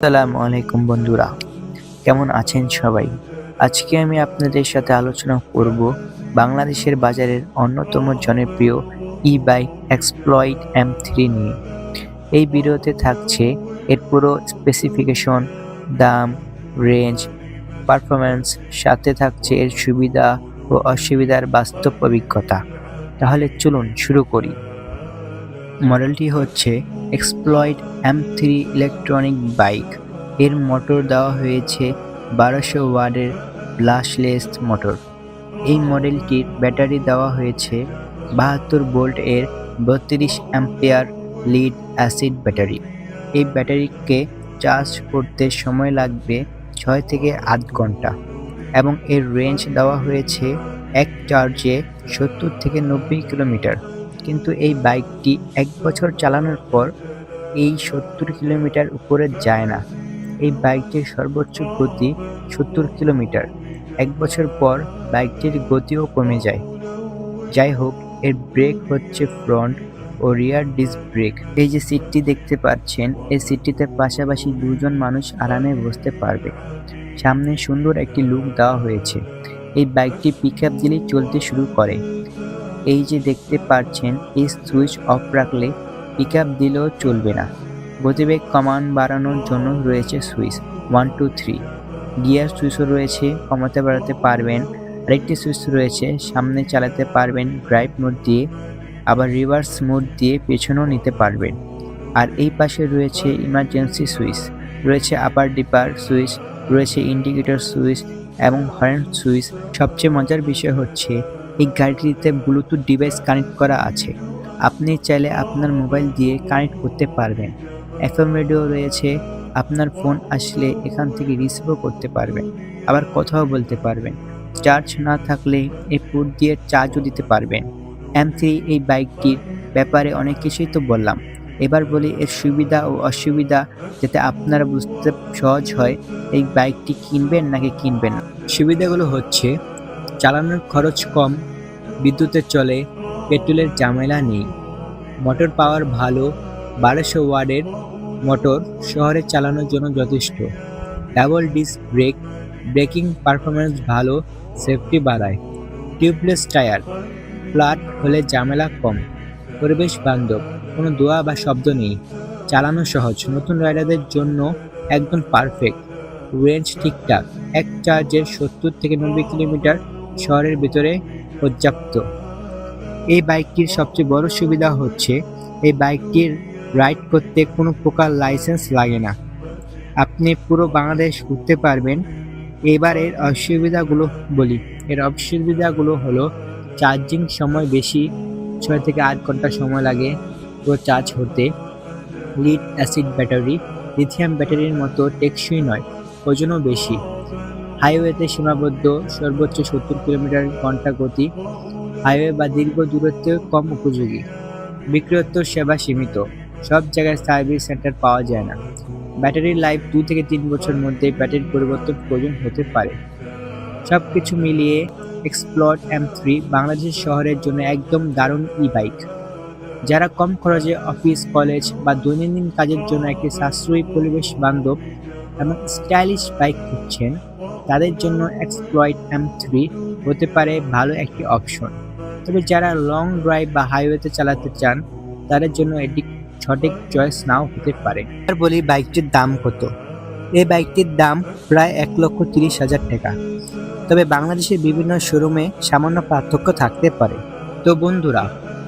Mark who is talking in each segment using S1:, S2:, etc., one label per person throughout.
S1: আসসালামু আলাইকুম বন্ধুরা, কেমন আছেন সবাই? আজকে আমি আপনাদের সাথে আলোচনা করব বাংলাদেশের বাজারের অন্যতম জনপ্রিয় e bike exploit M three নিয়ে। এই ভিডিওতে থাকছে এর পুরো স্পেসিফিকেশন দাম রেঞ্জ পারফরম্যান্স সাথে থাকছে এর সুবিধা ও অসুবিধার বাস্তব অভিজ্ঞতা। তাহলে চলুন শুরু করি। মডেলটি হচ্ছে exploit M three electronic bike এর মোটর দেওয়া হয়েছে বারোশো ওয়ার্ডের ব্লাশলেস মোটর এই মডেলটির ব্যাটারি দেওয়া হয়েছে বাহাত্তর বোল্ট এর বত্রিশ অ্যাম্পিয়ার লিড অ্যাসিড ব্যাটারি। এই ব্যাটারিকে চার্জ করতে সময় লাগবে ছয় থেকে আধ ঘণ্টা এবং এর রেঞ্জ দেওয়া হয়েছে এক চার্জে সত্তর থেকে নব্বই কিলোমিটার। কিন্তু এই বাইকটি এক বছর চালানোর পর এই সত্তর কিলোমিটার উপরে যায় না। এই বাইকটির সর্বোচ্চ গতি সত্তর কিলোমিটার। এক বছর পর বাইকটির গতিও কমে যায়। যাই হোক, এর ব্রেক হচ্ছে ফ্রন্ট ও রিয়ার ডিস্ক ব্রেক। এই যে সিটটি দেখতে পাচ্ছেন, এই সিটটিতে পাশাপাশি দুজন মানুষ আরামে বসতে পারবে। সামনে সুন্দর একটি লুক দেওয়া হয়েছে। এই বাইকটি পিক আপ দিলেই চলতে শুরু করে। এই যে দেখতে পাচ্ছেন, এই সুইচ অফ রাখলে পিক আপ দিলেও চলবে না। গতিবেগ কমান বাড়ানোর জন্য রয়েছে switch one two three gear সুইচও রয়েছে, কমাতে বাড়াতে পারবেন। আরেকটি সুইচ রয়েছে, সামনে চালাতে পারবেন ড্রাইভ মোড দিয়ে, আবার রিভার্স মোড দিয়ে পেছনেও নিতে পারবেন। আর এই পাশে রয়েছে ইমার্জেন্সি সুইচ, রয়েছে আপার ডিপার সুইচ, রয়েছে ইন্ডিকেটর সুইচ এবং হর্ন সুইচ। সবচেয়ে মজার বিষয় হচ্ছে এই গাড়িটিতে ব্লুটুথ ডিভাইস কানেক্ট করা আছে। আপনি চাইলে আপনার মোবাইল দিয়ে কানেক্ট করতে পারবেন। এফএম রেডিও রয়েছে, আপনার ফোন আসলে এখান থেকে রিসিভও করতে পারবেন। আবার কথাও বলতে পারবেন। চার্জ না থাকলে এই পুট দিয়ে চার্জও দিতে পারবেন। এম থ্রি এই বাইকটির ব্যাপারে অনেক কিছুই তো বললাম। এবার বলি এর সুবিধা ও অসুবিধা যাতে আপনারা বুঝতে সহজ হয়, এই বাইকটি কিনবেন নাকি কিনবেন না। সুবিধাগুলো হচ্ছে চালানোর খরচ কম, বিদ্যুতের চলে, পেট্রোলের ঝামেলা নেই। মোটর পাওয়ার ভালো, বারোশো ওয়ার্ডের মোটর শহরে চালানোর জন্য যথেষ্ট। Double disc brake, braking performance ভালো, সেফটি বাড়ায়। টিউবলেস টায়ার ফ্ল্যাট হলে ঝামেলা কম। পরিবেশ বান্ধব, কোনো দোয়া বা শব্দ নেই। চালানো সহজ, নতুন রাইডারদের জন্য একদম পারফেক্ট। রেঞ্জ ঠিকঠাক, এক চার্জের সত্তর থেকে নব্বই কিলোমিটার শহরের ভিতরে পর্যাপ্ত। এই বাইকটির সবচেয়ে বড় সুবিধা হচ্ছে, এই বাইকটির রাইড করতে কোনো প্রকার লাইসেন্স লাগে না। আপনি পুরো বাংলাদেশ ঘুরতে পারবেন। এবার এর অসুবিধাগুলো বলি। এর অসুবিধাগুলো হলো চার্জিং সময় বেশি, ছয় থেকে আট ঘণ্টা সময় লাগে পুরো চার্জ হতে লিড অ্যাসিড ব্যাটারি লিথিয়াম ব্যাটারির মতো টেকসই নয়, ওজনও বেশি। হাইওয়েতে সীমাবদ্ধ সর্বোচ্চ সত্তর কিলোমিটার ঘণ্টা গতি। হাইওয়ে বা দীর্ঘ দূরত্বে কম উপযোগী। বিক্রয়োত্তর সেবা সীমিত। সব জায়গায় সার্ভিস সেন্টার পাওয়া যায় না। ব্যাটারির লাইফ দু থেকে তিন বছর মধ্যে ব্যাটারির পরিবর্তন প্রয়োজন হতে পারে। সব কিছু মিলিয়ে এক্সপ্লট এম থ্রি বাংলাদেশ শহরের জন্য একদম দারুণ ই বাইক যারা কম খরচে অফিস, কলেজ বা দৈনন্দিন কাজের জন্য একটি সাশ্রয়ী পরিবেশ বান্ধব এবং স্টাইলিশ বাইক খুঁজছেন তাদের জন্য এক্সপ্লয়েড এম থ্রি হতে পারে ভালো একটি অপশন তবে যারা লং ড্রাইভ বা হাইওয়েতে চালাতে চান, তাদের জন্য এটি সঠিক চয়েস নাও হতে পারে। আর বলি বাইকটির দাম কত? এই বাইকটির দাম প্রায় এক লক্ষ তিরিশ হাজার টাকা। তবে বাংলাদেশের বিভিন্ন শোরুমে সামান্য পার্থক্য থাকতে পারে। তো বন্ধুরা,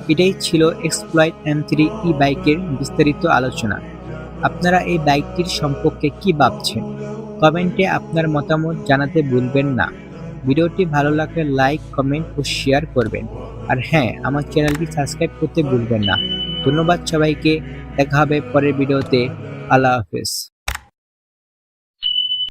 S1: এটাই ছিল এক্সপ্লয়েড এম থ্রি ই বাইকের বিস্তারিত আলোচনা। আপনারা এই বাইকটির সম্পর্কে কি ভাবছেন? কমেন্টে আপনার মতামত জানাতে ভুলবেন না। ভিডিওটি ভালো লাগলে লাইক, কমেন্ট ও শেয়ার করবেন। আর হ্যাঁ আমার চ্যানেলটি সাবস্ক্রাইব করতে ভুলবেন না। ধন্যবাদ সবাইকে। দেখা হবে পরের ভিডিওতে। আল্লাহ হাফেজ।